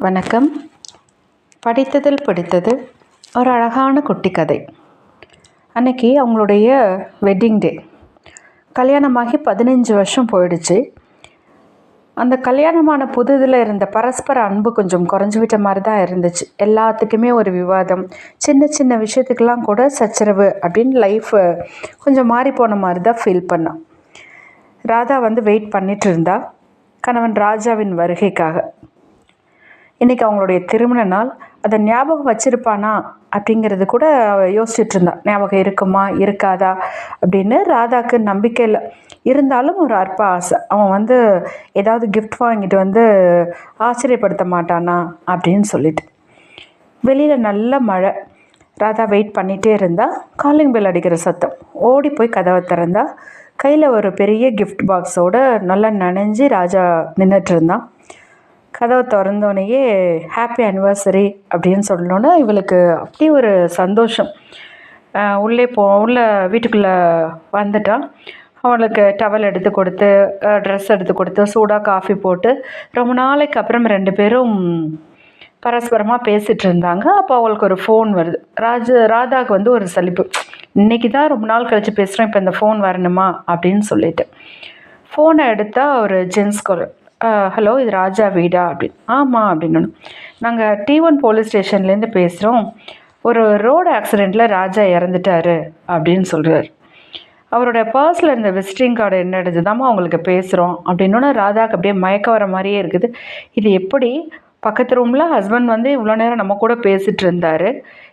வணக்கம். படித்ததில் பிடித்தது ஒரு அழகான குட்டி கதை. அன்னைக்கு அவங்களுடைய வெட்டிங் டே கல்யாணமாகி பதினஞ்சு வருஷம் போயிடுச்சு. அந்த கல்யாணமான புதுதில் இருந்த பரஸ்பர அன்பு கொஞ்சம் குறைஞ்சி விட்ட மாதிரி தான் இருந்துச்சு. எல்லாத்துக்குமே ஒரு விவாதம். சின்ன சின்ன விஷயத்துக்கெல்லாம் கூட சச்சரவு அப்படின்னு லைஃப் கொஞ்சம் மாறி போன மாதிரி தான் ஃபீல் பண்ணான் ராதா வந்து வெயிட் பண்ணிட்டு இருந்தா. கணவன் ராஜாவின் வருகைக்காக. இன்றைக்கி அவங்களுடைய திருமண நாள். அதை ஞாபகம் வச்சுருப்பானா அப்படிங்கிறது கூட அவள் யோசிச்சுட்டு ஞாபகம் இருக்குமா? இருக்காதா? அப்படின்னு ராதாக்கு நம்பிக்கை இல்லை. இருந்தாலும் ஒரு அற்ப ஆசை. அவன் வந்து ஏதாவது கிஃப்ட் வாங்கிட்டு வந்து ஆச்சரியப்படுத்த மாட்டானா அப்படின்னு சொல்லிட்டு. வெளியில் நல்ல மழை. ராதா வெயிட் பண்ணிகிட்டே இருந்தால் காலிங் பெல் அடிக்கிற சத்தம். ஓடி போய் கதவை திறந்தா. கையில் ஒரு பெரிய கிஃப்ட் பாக்ஸோடு நல்லா நனைஞ்சு ராஜா நின்றுட்டு இருந்தான். கதவை திறந்தோடனேயே ஹாப்பி அனிவர்சரி அப்படின்னு சொல்லணுன்னா இவளுக்கு அப்படி ஒரு சந்தோஷம். உள்ளே போ உள்ள வீட்டுக்குள்ளே வந்துட்டான் அவளுக்கு டவல் எடுத்து கொடுத்து ட்ரெஸ் எடுத்து கொடுத்து சூடாக காஃபி போட்டு ரொம்ப நாளைக்கு அப்புறம் ரெண்டு பேரும் பரஸ்பரமாக பேசிகிட்டு இருந்தாங்க. அப்போ அவளுக்கு ஒரு ஃபோன் வருது. ராஜ ராதாவுக்கு வந்து ஒரு சலிப்பு. இன்றைக்கி தான் ரொம்ப நாள் கழித்து பேசுகிறோம் இப்போ இந்த ஃபோன் வரணுமா? அப்படின்னு சொல்லிட்டு. ஃபோனை எடுத்தால் ஒரு ஜென்ஸ் கால் ஹலோ இது ராஜா வீடா? அப்படின்னு ஆமாம் அப்படின்னு நாங்கள் டி ஒன் போலீஸ் ஸ்டேஷன்லேருந்து பேசுகிறோம் ஒரு ரோடு ஆக்சிடெண்ட்டில் ராஜா இறந்துட்டாரு அப்படின்னு சொல்கிறார் அவரோட பர்ஸில் இருந்த விசிட்டிங் கார்டு என்ன எடுத்துதாம்மா அவங்களுக்கு பேசுகிறோம் அப்படின்னோன்னா ராதாக்கு அப்படியே மயக்க வர மாதிரியே இருக்குது. இது எப்படி? பக்கத்து ரூமில் ஹஸ்பண்ட் வந்து இவ்வளோ நேரம் நம்ம கூட பேசிகிட்டு இருந்தார்.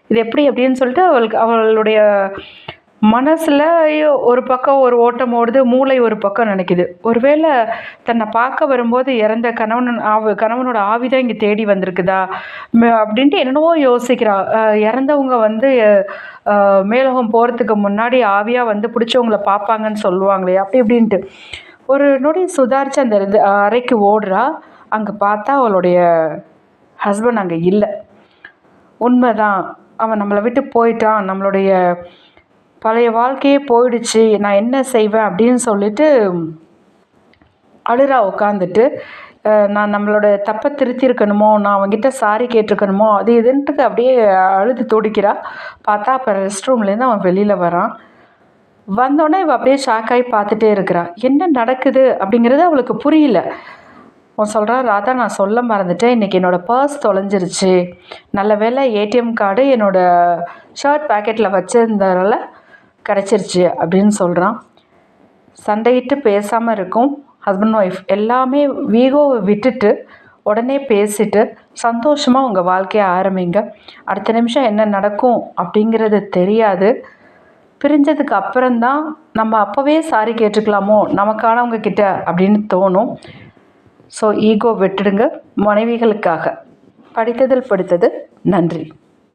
இது எப்படி அப்படின்னு சொல்லிட்டு அவளுக்கு அவளுடைய மனசில் ஒரு பக்கம் ஒரு ஓட்டம் ஓடுது மூளை ஒரு பக்கம் நினைக்குது. ஒருவேளை தன்னை பார்க்க வரும்போது இறந்த கணவன் ஆவு கணவனோட ஆவி தான் இங்கே தேடி வந்திருக்குதா? அப்படின்ட்டு என்னென்னவோ யோசிக்கிறா. இறந்தவங்க வந்து மேலகம் போகிறதுக்கு முன்னாடி ஆவியாக வந்து பிடிச்சவங்கள பார்ப்பாங்கன்னு சொல்லுவாங்களே அப்படி இப்படின்ட்டு. ஒரு நொடி சுதாரித்து அந்த அறைக்கு ஓடுறா. அங்கே பார்த்தா அவளுடைய ஹஸ்பண்ட் அங்கே இல்லை. உண்மைதான். அவன் நம்மளை விட்டு போயிட்டான். நம்மளுடைய பழைய வாழ்க்கையே போயிடுச்சு நான் என்ன செய்வேன் அப்படின்னு சொல்லிட்டு அழுறா உட்காந்துட்டு நான் நம்மளோட தப்பை திருத்திருக்கணுமோ நான் அவங்ககிட்ட சாரி கேட்டிருக்கணுமோ அது இதுன்ட்டு அப்படியே அழுது துடிக்கிறா. பார்த்தா அப்போ ரெஸ்ட் ரூம்லேருந்து அவன் வெளியில் வரான். வந்தோடனே இவள் அப்படியே ஷாக்காகி பார்த்துட்டே இருக்கிறா. என்ன நடக்குது? அப்படிங்கிறது அவளுக்கு புரியல. அவன் சொல்கிறான் ராதா நான் சொல்ல மறந்துட்டேன். இன்றைக்கி என்னோடய பர்ஸ் தொலைஞ்சிருச்சு. நல்ல வேலை ஏடிஎம் கார்டு என்னோடய ஷர்ட் பேக்கெட்டில் வச்சுருந்ததால கிடச்சிருச்சு அப்படின்னு சொல்கிறான் சண்டையிட்டு பேசாமல் இருக்கும் ஹஸ்பண்ட் ஒய்ஃப் எல்லாமே வீகோவை விட்டுட்டு உடனே பேசிட்டு சந்தோஷமாக உங்கள் வாழ்க்கையை ஆரம்பிங்க. அடுத்த நிமிஷம் என்ன நடக்கும் அப்படிங்கிறது தெரியாது. பிரிஞ்சதுக்கு அப்புறம்தான் நம்ம அப்போவே சாரி கேட்டுக்கலாமோ நமக்கானவங்க கிட்ட அப்படின்னு தோணும். ஸோ ஈகோ விட்டுடுங்க மனைவிகளுக்காக. படித்ததில் படித்தது நன்றி.